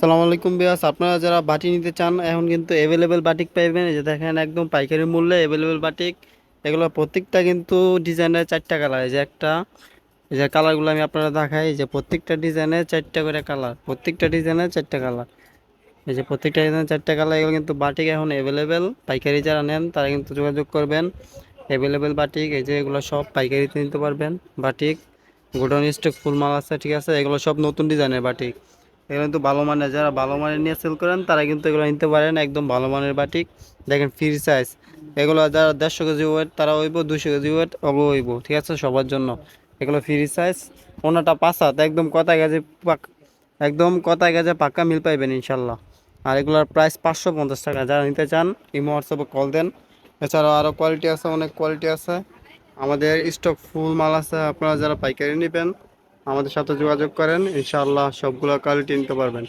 সালামু আলাইকুম বিয়াস আপনারা যারা বাটি নিতে চান, এখন কিন্তু অ্যাভেলেবেল বাটিক পাইবেন। এই যে দেখেন, একদম পাইকারি মূল্যে অ্যাভেলেবেল বাটিক। এগুলো প্রত্যেকটা কিন্তু ডিজাইনের চারটা কালার এই যে একটা, এই যে কালারগুলো আমি আপনারা দেখাই। যে প্রত্যেকটা ডিজাইনের চারটা করে কালার প্রত্যেকটা ডিজাইনের চারটা কালার এই যে প্রত্যেকটা ডিজাইনের চারটা কালার এগুলো কিন্তু বাটিক এখন অ্যাভেলেবেল পাইকারি যারা নেন, তারা কিন্তু যোগাযোগ করবেন। অ্যাভেলেবেল বাটিক, এই যে এগুলো সব পাইকারিতে নিতে পারবেন। বাটিক, গোডাউন স্টক ফুল মাল আছে, ঠিক আছে? এগুলো সব নতুন ডিজাইনের বাটিক। এগুলো কিন্তু ভালো মানের, যারা ভালো মানের নিয়ে সেল করেন, তারা কিন্তু এগুলো নিতে পারেন একদম ভালো মানের বাটিক দেখেন ফ্রি সাইজ এগুলো যারা দেড়শো কেজি ওয়েট তারা হইব দুশো কেজি ওয়েট ওগুলো হইব ঠিক আছে? সবার জন্য। এগুলো ফ্রি সাইজ ওনাটা পাঁচ হাত, একদম কথা গেছে পাক একদম কথা গেছে পাক্কা মিল পাইবেন ইনশাল্লাহ। আর এগুলোর প্রাইস পাঁচশো পঞ্চাশ টাকা। যারা নিতে চান ইমো হোয়াটসঅ্যাপে কল দেন। এছাড়াও আরও কোয়ালিটি আছে, অনেক কোয়ালিটি আছে। আমাদের স্টক ফুল মাল আছে, আপনারা যারা পাইকারি নেবেন আমাদের সাথে যোগাযোগ করেন। ইনশাআল্লাহ সবগুলো কোয়ালিটি নিতে পারবেন।